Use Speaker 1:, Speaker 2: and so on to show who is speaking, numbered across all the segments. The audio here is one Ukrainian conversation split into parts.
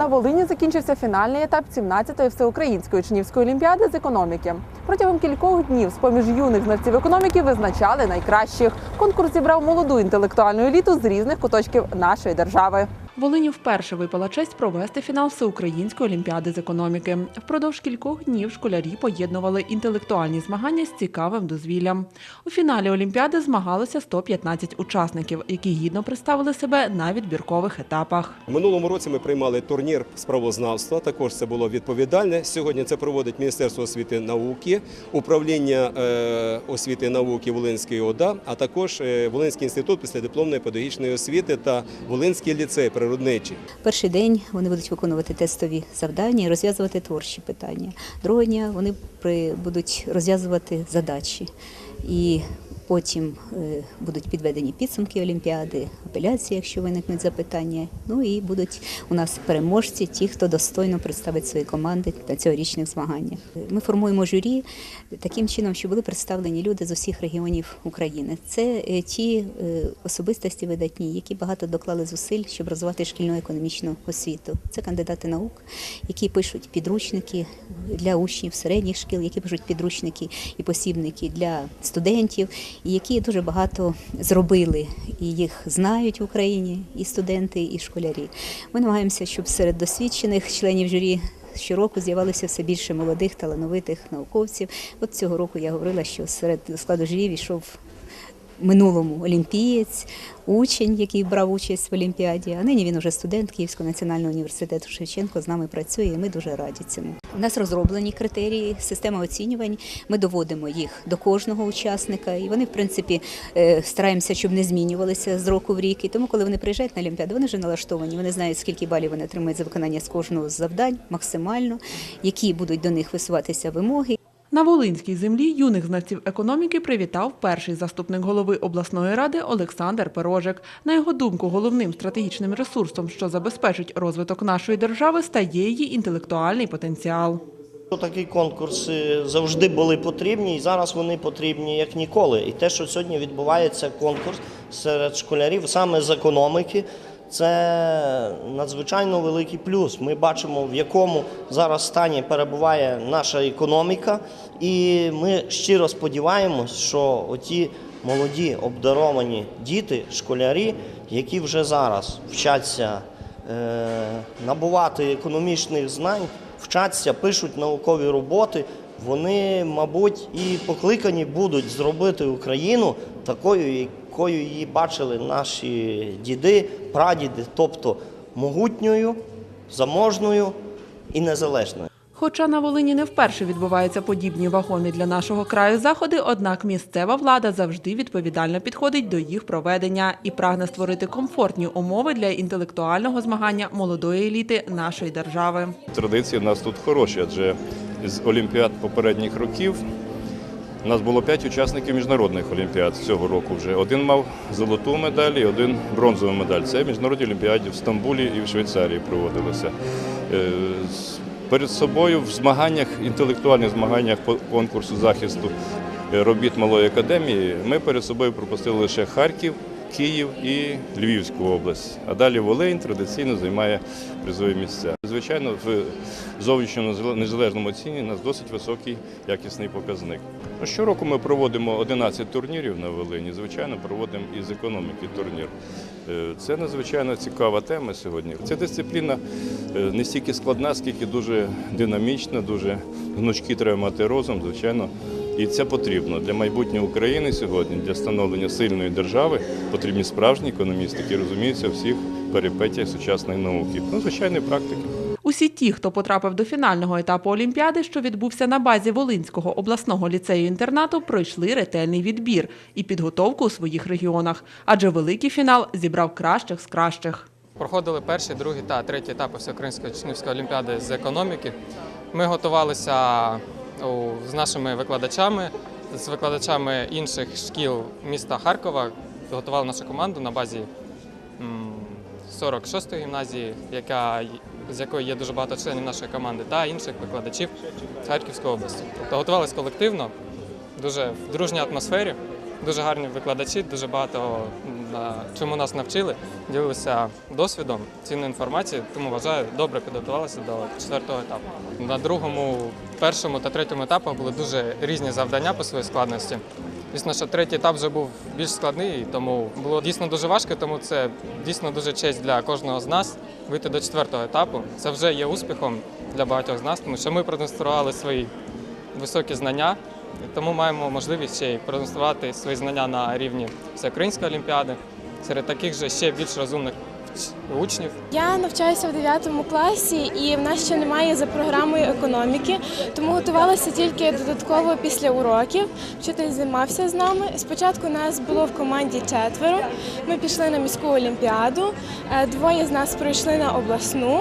Speaker 1: На Волині закінчився фінальний етап 17-ї всеукраїнської чинівської олімпіади з економіки. Протягом кількох днів з поміж юних знавців економіки визначали найкращих. Конкурс зібрав молоду інтелектуальну еліту з різних куточків нашої держави. Волині вперше випала честь провести фінал всеукраїнської олімпіади з економіки. Впродовж кількох днів школярі поєднували інтелектуальні змагання з цікавим дозвіллям. У фіналі олімпіади змагалося 115 учасників, які гідно представили себе на відбіркових етапах.
Speaker 2: Минулому році ми приймали турнір з правознавства. Також це було відповідальне. Сьогодні це проводить Міністерство освіти і науки, управління е, освіти і науки Волинської ОДА, а також е, Волинський інститут післядипломної педагогічної освіти та Волинський ліцей природничий.
Speaker 3: Перший день вони будуть виконувати тестові завдання і розв'язувати творчі питання. Другого дня вони будуть розв'язувати задачі. І потім е, будуть підведені підсумки Олімпіади, апеляції, якщо виникнуть запитання. Ну і будуть у нас переможці, ті, хто достойно представить свої команди на цьогорічних змаганнях. Ми формуємо журі таким чином, що були представлені люди з усіх регіонів України. Це е, ті е, особистості видатні, які багато доклали зусиль, щоб розвивати шкільну економічну освіту. Це кандидати наук, які пишуть підручники для учнів середніх шкіл, які пишуть підручники і посібники для студентів, які дуже багато зробили і їх знають в Україні, і студенти, і школярі. Ми намагаємося, щоб серед досвідчених членів журі. Щороку з'явилося все більше молодих талановитих науковців. От цього року я говорила, що серед складу журі війшов минулому олімпієць, учень, який брав участь в олімпіаді. А нині він уже студент Київського національного університету Шевченко з нами працює. і Ми дуже раді цьому. У нас розроблені критерії, система оцінювань. Ми доводимо їх до кожного учасника, і вони, в принципі, е, стараємося, щоб не змінювалися з року в рік. І тому, коли вони приїжджають на олімпіаду, вони вже налаштовані. Вони знають, скільки балів вони отримують за виконання з кожного з завдань максимально, які будуть до них висуватися вимоги.
Speaker 1: На Волинській землі юних знавців економіки привітав перший заступник голови обласної ради Олександр Пирожик. На його думку, головним стратегічним ресурсом, що забезпечить розвиток нашої держави, стає її інтелектуальний потенціал.
Speaker 4: Такі конкурси завжди були потрібні, і зараз вони потрібні як ніколи. І те, що сьогодні відбувається конкурс серед школярів саме з економіки, це надзвичайно великий плюс. Ми бачимо, в якому зараз стані перебуває наша економіка, і ми щиро сподіваємось, що оті молоді обдаровані діти, школярі, які вже зараз вчаться е, набувати економічних знань, вчаться, пишуть наукові роботи. Вони, мабуть, і покликані будуть зробити Україну такою, якою її бачили наші діди, прадіди, тобто могутньою, заможною і незалежною.
Speaker 1: Хоча на Волині не вперше відбуваються подібні вагомі для нашого краю заходи, однак місцева влада завжди відповідально підходить до їх проведення і прагне створити комфортні умови для інтелектуального змагання молодої еліти нашої держави.
Speaker 5: Традиції в нас тут хороші, адже з олімпіад попередніх років у нас було п'ять учасників міжнародних олімпіад цього року вже. Один мав золоту медаль і один бронзову медаль. Це міжнародні олімпіади в Стамбулі і в Швейцарії проводилися. Е, Перед собою в змаганнях, інтелектуальних змаганнях по конкурсу захисту е, робіт малої академії ми перед собою пропустили лише Харків, Київ і Львівську область. А далі Волинь традиційно займає призові місця. Звичайно, в зовнішньому незалежному оціні у нас досить високий якісний показник. Ну, Щороку ми проводимо 11 турнірів на Волині. Звичайно, проводимо і з економіки турнір. Е, Це надзвичайно цікава тема сьогодні. Ця дисципліна е, не стільки складна, скільки дуже динамічна, дуже гнучки треба мати розум, звичайно. І це потрібно для майбутнього України сьогодні, для становлення сильної держави потрібні справжні економісти, які розуміються у всіх перипетіях сучасної науки. Ну, звичайно, практики.
Speaker 1: Усі ті, хто потрапив до фінального етапу Олімпіади, що відбувся на базі Волинського обласного ліцею-інтернату, пройшли ретельний відбір і підготовку у своїх регіонах, адже великий фінал зібрав кращих з кращих.
Speaker 6: Проходили перший, другий та третій етапи Всеукраїнської учнівської олімпіади з економіки. Ми готувалися з нашими викладачами, з викладачами інших шкіл міста Харкова. Готували нашу команду на базі м, 46-ї гімназії, яка, з якої є дуже багато членів нашої команди, та інших викладачів з Харківської області. Тобто готувалися колективно, дуже в дружній атмосфері. Дуже гарні викладачі, дуже багато чому нас навчили, ділилися досвідом, цінною інформацією, тому вважаю, добре підготувалися до четвертого етапу. На другому, першому та третьому етапах були дуже різні завдання по своїй складності. Звісно, що третій етап вже був більш складний, тому було дійсно дуже важко, тому це дійсно дуже честь для кожного з нас вийти до четвертого етапу. Це вже є успіхом для багатьох з нас, тому що ми продемонстрували свої високі знання, тому маємо можливість ще й продемонструвати свої знання на рівні всеукраїнської олімпіади серед таких же ще більш розумних учнів.
Speaker 7: Я навчаюся в 9 класі, і в нас ще немає за програмою економіки, тому готувалася тільки додатково після уроків. Вчитель займався з нами. Спочатку нас було в команді четверо. Ми пішли на міську олімпіаду. Е, Двоє з нас пройшли на обласну.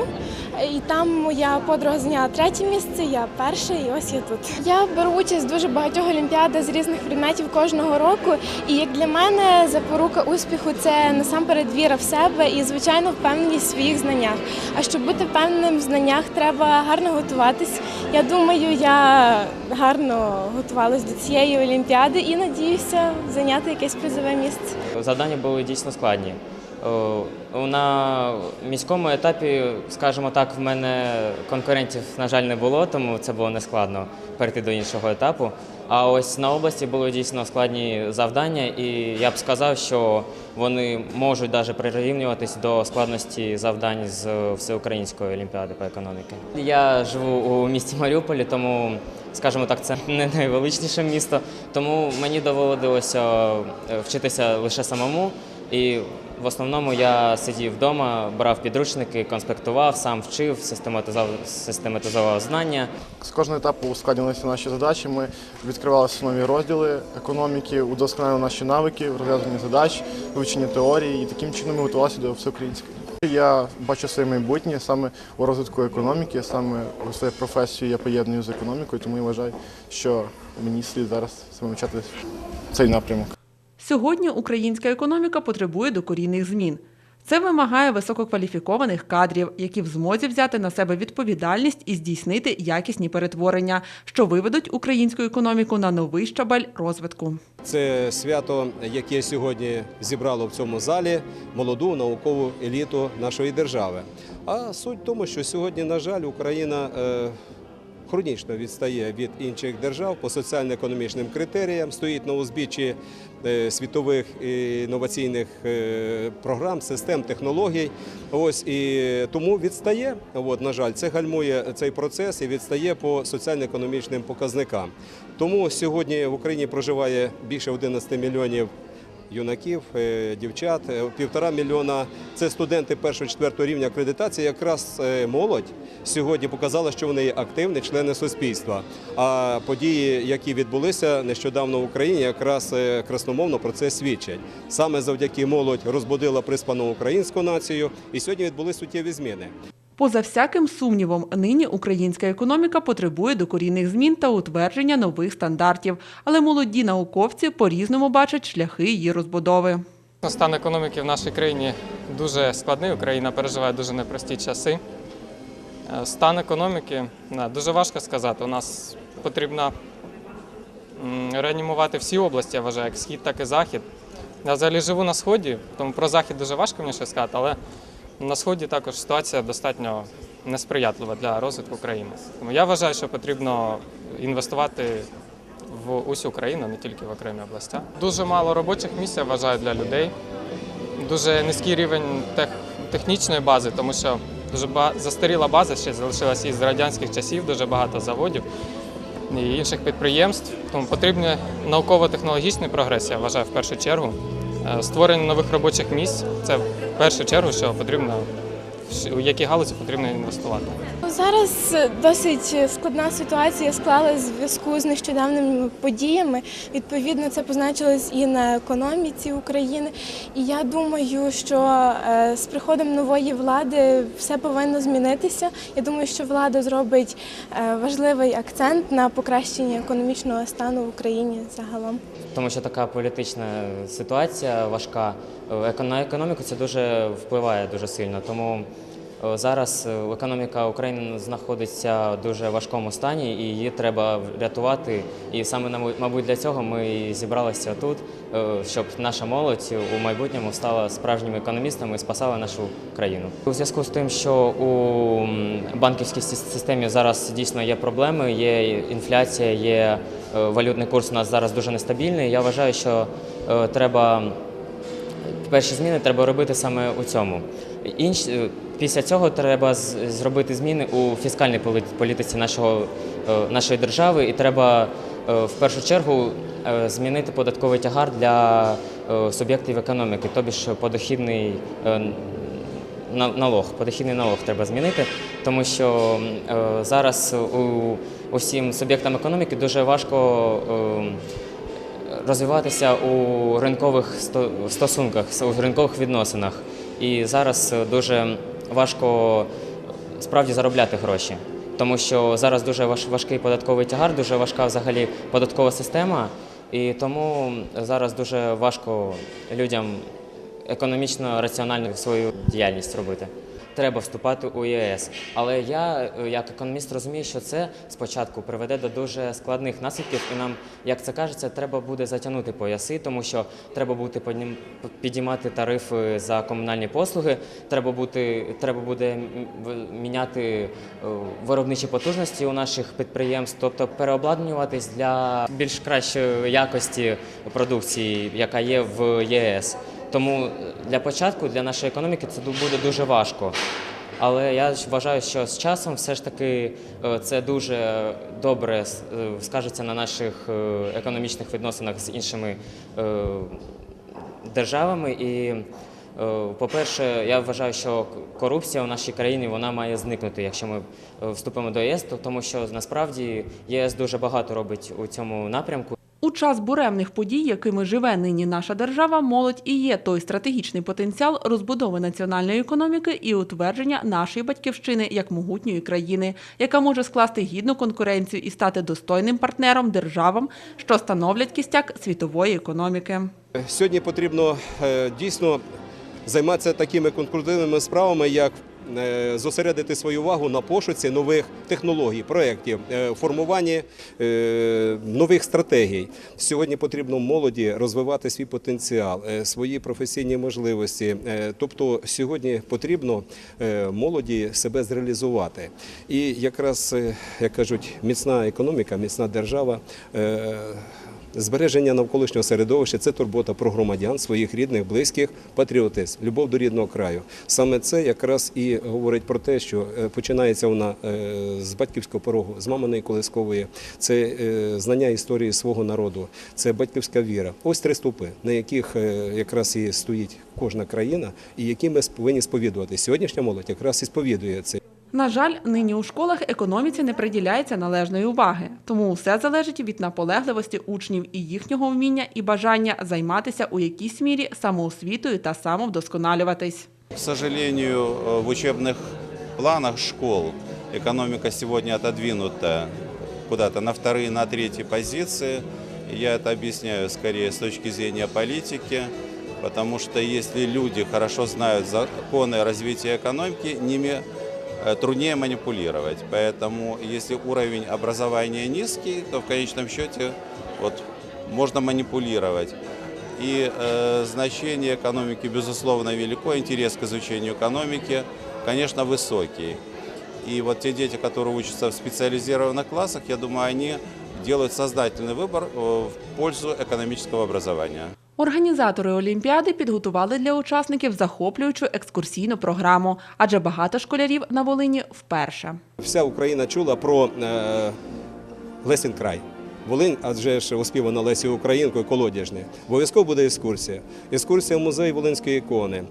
Speaker 7: І там моя подруга зайняла третє місце, я перше, і ось я тут. Я беру участь в дуже багатьох олімпіадах з різних предметів кожного року. І як для мене запорука успіху це насамперед віра в себе і, звичайно, впевненість в своїх знаннях. А щоб бути впевненим в знаннях, треба гарно готуватись. Я думаю, я гарно готувалась до цієї олімпіади і надіюся зайняти якесь призове місце.
Speaker 8: Завдання були дійсно складні. На міському етапі, скажімо так, в мене конкурентів, на жаль, не було, тому це було нескладно перейти до іншого етапу. А ось на області були дійсно складні завдання, і я б сказав, що вони можуть навіть прирівнюватись до складності завдань з всеукраїнської олімпіади по економіці. Я живу у місті Маріуполі, тому, скажімо так, це не найвеличніше місто. Тому мені доводилося е, вчитися лише самому. І в основному я сидів вдома, брав підручники, конспектував, сам вчив, систематизував, систематизував знання.
Speaker 9: З кожного етапу ускладнювалися наші задачі. Ми відкривалися нові розділи економіки, удосконалили наші навики в розв'язанні задач, вивченні теорії, і таким чином ми готувалися до всеукраїнської. Я бачу своє майбутнє саме у розвитку економіки, саме у своїй професії я поєдную з економікою, тому я вважаю, що мені слід зараз саме вчати цей напрямок.
Speaker 1: Сьогодні українська економіка потребує докорінних змін. Це вимагає висококваліфікованих кадрів, які в змозі взяти на себе відповідальність і здійснити якісні перетворення, що виведуть українську економіку на новий щабель розвитку.
Speaker 2: Це свято, яке сьогодні зібрало в цьому залі молоду наукову еліту нашої держави. А суть в тому, що сьогодні, на жаль, Україна е, хронічно відстає від інших держав по соціально-економічним критеріям, стоїть на узбіччі е, світових інноваційних е, програм, систем, технологій. Ось і тому відстає. От, на жаль, це гальмує цей процес і відстає по соціально-економічним показникам. Тому сьогодні в Україні проживає більше 11 мільйонів юнаків, е, дівчат, е, півтора мільйона. Це студенти першого-четвертого рівня акредитації. Якраз е, молодь сьогодні показала, що вони активні члени суспільства. А події, які відбулися нещодавно в Україні, якраз красномовно про це свідчать. Саме завдяки молодь розбудила приспану українську націю, і сьогодні відбулись суттєві зміни.
Speaker 1: Поза всяким сумнівом, нині українська економіка потребує докорінних змін та утвердження нових стандартів, але молоді науковці по-різному бачать шляхи її розбудови.
Speaker 6: Стан економіки в нашій країні дуже складний. Україна переживає дуже непрості часи. Е, Стан економіки дуже важко сказати. У нас потрібно реанімувати всі області, я вважаю, як схід, так і захід. Я взагалі живу на сході, тому про захід дуже важко мені щось сказати, але на сході також ситуація достатньо несприятлива для розвитку країни. Тому я вважаю, що потрібно інвестувати в усю країну, не тільки в окремі областя. Дуже мало робочих місць, я вважаю, для людей. Дуже низький рівень тех, технічної бази, тому що дуже ба- застаріла база ще залишилася із радянських часів, дуже багато заводів і інших підприємств. Тому потрібен науково-технологічний прогрес, я вважаю, в першу чергу. Е, Створення нових робочих місць це в першу чергу, що потрібно, у які галузі потрібно інвестувати.
Speaker 7: Зараз досить складна ситуація склалась в зв'язку з нещодавними подіями. Відповідно, це позначилось і на економіці України. І я думаю, що е, з приходом нової влади все повинно змінитися. Я думаю, що влада зробить е, важливий акцент на покращенні економічного стану в Україні загалом.
Speaker 8: Тому що така політична ситуація важка. Еко- На економіку це дуже впливає дуже сильно. Тому Е, Зараз е, економіка України знаходиться в дуже важкому стані, і її треба рятувати. І саме мабуть для цього ми і зібралися тут, е, щоб наша молодь у майбутньому стала справжніми економістами і спасала нашу країну. У зв'язку з тим, що у банківській системі зараз дійсно є проблеми, є інфляція, є е, валютний курс у нас зараз дуже нестабільний. Я вважаю, що е, треба перші зміни треба робити саме у цьому. Інш, е, після цього треба зробити зміни у фіскальній полі- політиці нашого, е, нашої держави, і треба е, в першу чергу е, змінити податковий тягар для суб'єктів економіки, тобі ж подохідний на- налог, подохідний налог треба змінити, тому що зараз у усім суб'єктам економіки дуже важко. розвиватися у ринкових стосунках, у ринкових відносинах. І зараз дуже важко справді заробляти гроші, тому що зараз дуже важкий податковий тягар, дуже важка взагалі податкова система, і тому зараз дуже важко людям економічно раціонально свою діяльність робити. Треба вступати у ЄС. Але я, е, як економіст, розумію, що це спочатку приведе до дуже складних наслідків, і нам, як це кажеться, треба буде затягнути пояси, тому що треба буде підіймати тарифи за комунальні послуги, треба, бути, треба буде міняти е, виробничі потужності у наших підприємств, тобто переобладнюватись для більш кращої якості продукції, яка є в ЄС. Тому е, для початку для нашої економіки це буде дуже важко. Але я вважаю, що з часом все ж таки е, це дуже добре е, скажеться на наших економічних відносинах з іншими державами. І, по-перше, я вважаю, що корупція у нашій країні вона має зникнути, якщо ми вступимо до ЄС, то- тому що насправді ЄС дуже багато робить у цьому напрямку.
Speaker 1: У час буремних подій, якими живе нині наша держава, молодь і є той стратегічний потенціал розбудови національної економіки і утвердження нашої батьківщини як могутньої країни, яка може скласти гідну конкуренцію і стати достойним партнером державам, що становлять кістяк світової економіки.
Speaker 2: Сьогодні потрібно е, дійсно займатися такими конкурсивними справами, як зосередити свою увагу на пошуці нових технологій, проєктів, е, формуванні е, нових стратегій. Сьогодні потрібно молоді розвивати свій потенціал, е, свої професійні можливості. Е, Тобто сьогодні потрібно е, молоді себе зреалізувати. І якраз, е, як кажуть, міцна економіка, міцна держава. Збереження навколишнього середовища це турбота про громадян, своїх рідних, близьких, патріотизм, любов до рідного краю. Саме це якраз і говорить про те, що е, починається вона е, з батьківського порогу, з маминої колискової. Це е, знання історії свого народу, це батьківська віра. Ось три ступи, на яких якраз і стоїть кожна країна, і які ми повинні сповідувати. Сьогоднішня молодь якраз і сповідує це.
Speaker 1: На жаль, нині у школах економіці не приділяється належної уваги, тому все залежить від наполегливості учнів і їхнього вміння і бажання займатися у якійсь мірі самоосвітою та самовдосконалюватись.
Speaker 10: К сожалению, э, в учебных планах школ экономика сегодня отодвинута куда-то на вторые, на третьи позиции. Я это объясняю скорее с точки зрения политики, потому что если люди хорошо знают законы развития экономики, ними э, труднее манипулировать. Поэтому если уровень образования низкий, то в конечном счете вот, можно манипулировать. И э, значение экономики, безусловно, велико, интерес к изучению экономики, конечно, высокий. И вот те дети, которые учатся в специализированных классах, я думаю, они делают сознательный выбор э, в пользу экономического образования.
Speaker 1: Організатори Олімпіади підготували для учасників захоплюючу екскурсійну програму, адже багато школярів на Волині вперше.
Speaker 2: Вся Україна чула про е, Лесін край. Волинь, адже ж оспівана Лесі Українкою, колодяжне. Обов'язково буде екскурсія. Екскурсія в музей Волинської ікони.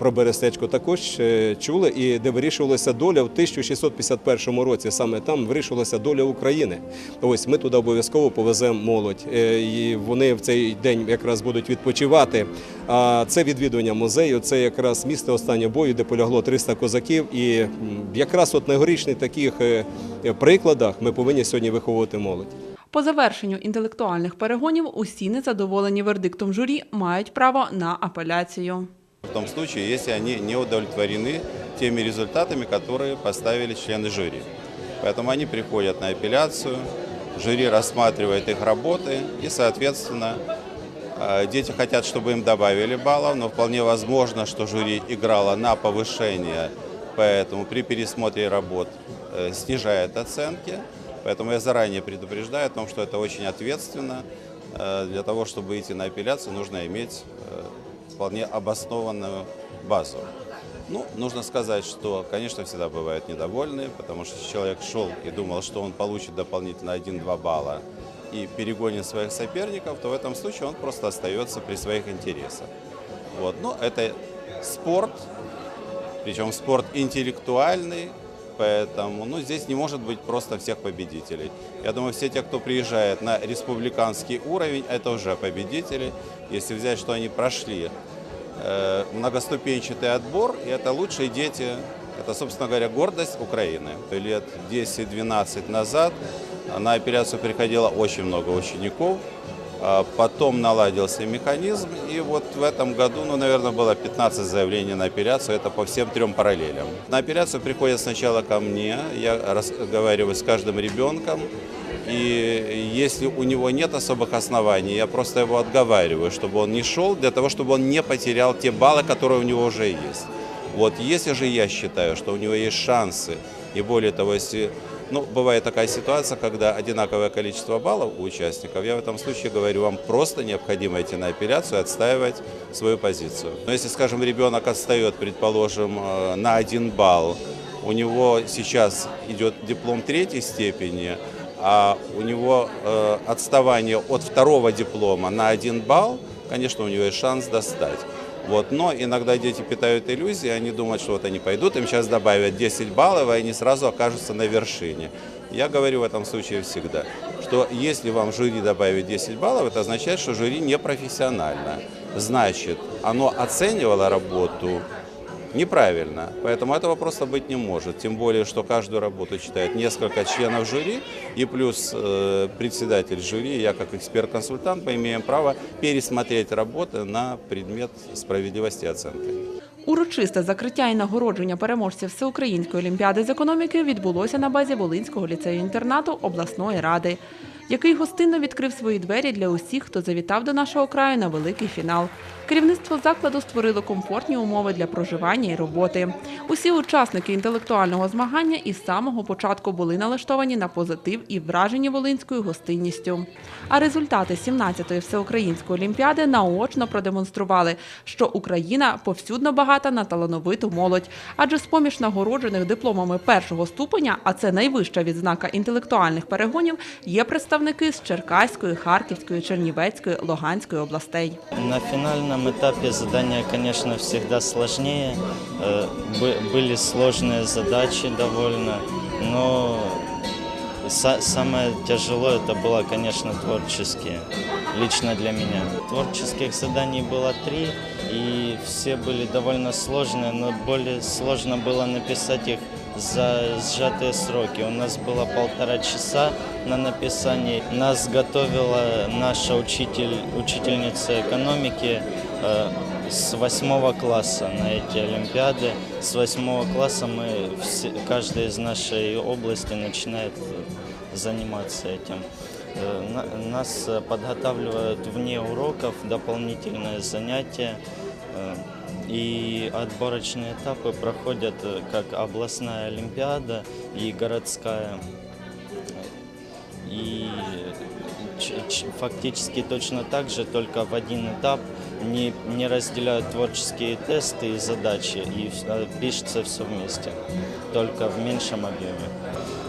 Speaker 2: Про Берестечко також е, чули, і де вирішувалася доля в 1651 році. Саме там вирішувалася доля України. Ось ми туди обов'язково повеземо молодь. Е, І вони в цей день якраз будуть відпочивати. А це відвідування музею, це якраз місце останнього бою, де полягло 300 козаків. І якраз от на таких е, прикладах ми повинні сьогодні виховувати молодь.
Speaker 1: По завершенню інтелектуальних перегонів усі незадоволені вердиктом журі мають право на апеляцію.
Speaker 10: В том случае, если они не удовлетворены теми результатами, которые поставили члены жюри. Поэтому они приходят на апелляцию, жюри рассматривает их работы и, соответственно, э, дети хотят, чтобы им добавили баллов, но вполне возможно, что жюри играло на повышение, поэтому при пересмотре работ э, снижает оценки. Поэтому я заранее предупреждаю о том, что это очень ответственно. Э, Для того, чтобы идти на апелляцию, нужно иметь вполне обоснованную базу. Ну, нужно сказать, что, конечно, всегда бывают недовольные, потому что человек шел и думал, что он получит дополнительно 1-2 балла и перегонит своих соперников, то в этом случае он просто остается при своих интересах. Вот. Но это спорт, причем спорт интеллектуальный, поэтому ну, здесь не может быть просто всех победителей. Я думаю, все те, кто приезжает на республиканский уровень, это уже победители. Если взять, что они прошли э, многоступенчатый отбор, и это лучшие дети, это, собственно говоря, гордость Украины. Лет 10-12 назад на операцию приходило очень много учеников, а Потом наладился механизм, и вот в этом году, ну, наверное, было 15 заявлений на операцию, это по всем трем параллелям. На операцию приходят сначала ко мне, я разговариваю с каждым ребенком, и если у него нет особых оснований, я просто его отговариваю, чтобы он не шел, для того, чтобы он не потерял те баллы, которые у него уже есть. Вот если же я считаю, что у него есть шансы, и более того, если ну, бывает такая ситуация, когда одинаковое количество баллов у участников. Я в этом случае говорю, вам просто необходимо идти на апелляцию и отстаивать свою позицию. Но если, скажем, ребенок отстает, предположим, э, на один балл, у него сейчас идет диплом третьей степени, а у него э, отставание от второго диплома на один балл, конечно, у него есть шанс достать. Вот. Но иногда дети питают иллюзии, они думают, что вот они пойдут, им сейчас добавят 10 баллов, и они сразу окажутся на вершине. Я говорю в этом случае всегда, что если вам жюри добавит 10 баллов, это означает, что жюри не профессионально. Значит, оно оценивало работу неправильно. Поэтому этого просто быть не может. Тем более, что каждую работу читает несколько членов жюри, и плюс э, председатель жюри, я как эксперт-консультант, мы имеем право пересмотреть работы на предмет справедливости оценки.
Speaker 1: Урочисте закриття і нагородження переможців Всеукраїнської олімпіади з економіки відбулося на базі Волинського ліцею-інтернату обласної ради, який гостинно відкрив свої двері для усіх, хто завітав до нашого краю на великий фінал. Керівництво закладу створило комфортні умови для проживання і роботи. Усі учасники інтелектуального змагання із самого початку були налаштовані на позитив і вражені волинською гостинністю. А результати 17-ї всеукраїнської олімпіади наочно продемонстрували, що Україна повсюдно багата на талановиту молодь. Адже з-поміж нагороджених дипломами першого ступеня, а це найвища відзнака інтелектуальних перегонів, є представники з Черкаської, Харківської, Чернівецької, Луганської областей.
Speaker 11: На финальном этапе задания, конечно, всегда сложнее. Э, бы- Были сложные задачи довольно, но са- самое тяжело это было, конечно, творческие, лично для меня. Творческих заданий было три, и все были довольно сложные, но более сложно было написать их за сжатые сроки. У нас было полтора часа на написание. Нас готовила наша учитель, учительница экономики с восьмого класса на эти олимпиады. С восьмого класса мы, все, каждый из нашей области начинает э, заниматься этим. Э, на- Нас э, подготавливают вне уроков, дополнительные занятия. Э, И отборочные этапы проходят э, как областная олимпиада и городская. И фактически точно так же, только в один этап не, не разделяют творческие тесты и задачи, и вс- а пишется все вместе, только в меньшем объеме.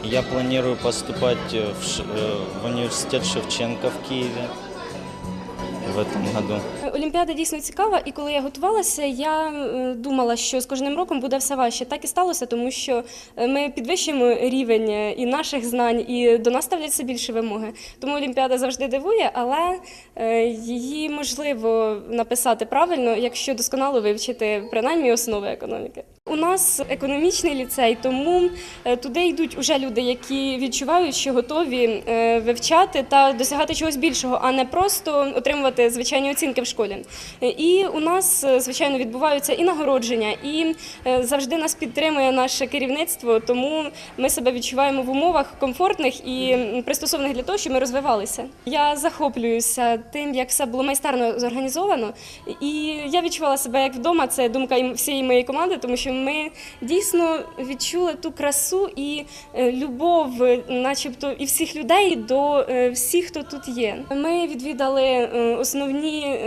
Speaker 11: Я планирую поступать э, в, Ш- э, в университет Шевченко в Киеве в этом году.
Speaker 12: Олімпіада дійсно цікава, і коли я готувалася, я е, думала, що з кожним роком буде все важче. Так і сталося, тому що е, ми підвищуємо рівень е, і наших знань, і до нас ставляться більше вимоги. Тому Олімпіада завжди дивує, але її можливо написати правильно, якщо досконало вивчити принаймні основи економіки. У нас економічний ліцей, тому туди йдуть уже люди, які відчувають, що готові вивчати та досягати чогось більшого, а не просто отримувати звичайні оцінки в школі. Е, І у нас, е, звичайно, відбуваються і нагородження, і е, завжди нас підтримує наше керівництво, тому ми себе відчуваємо в умовах комфортних і пристосованих для того, щоб ми розвивалися. Я захоплююся тим, як все було майстерно зорганізовано, і я відчувала себе як вдома. Це думка всієї моєї команди, тому що ми дійсно відчули ту красу і любов, начебто, і всіх людей до всіх, хто тут є. Ми відвідали основні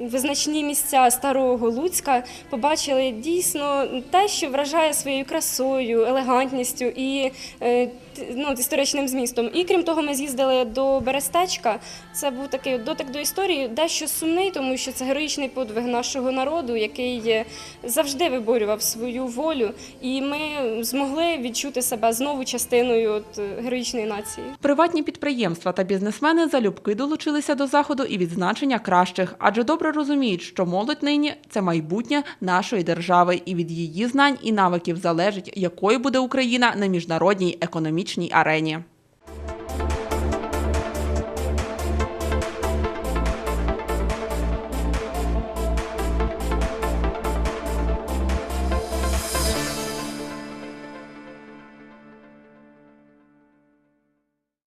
Speaker 12: визначні місця старого Луцька, побачили дійсно те, що вражає своєю красою, елегантністю і е, ну, історичним змістом. І крім того, ми з'їздили до Берестечка. Це був такий дотик до історії, дещо сумний, тому що це героїчний подвиг нашого народу, який завжди виборював свою волю, і ми змогли відчути себе знову частиною от, героїчної нації.
Speaker 1: Приватні підприємства та бізнесмени залюбки долучилися до заходу і відзначення кращих, адже добре розуміють, що молодь нині це майбутнє нашої держави, і від її знань і навиків залежить, якою буде Україна на міжнародній економічній арені.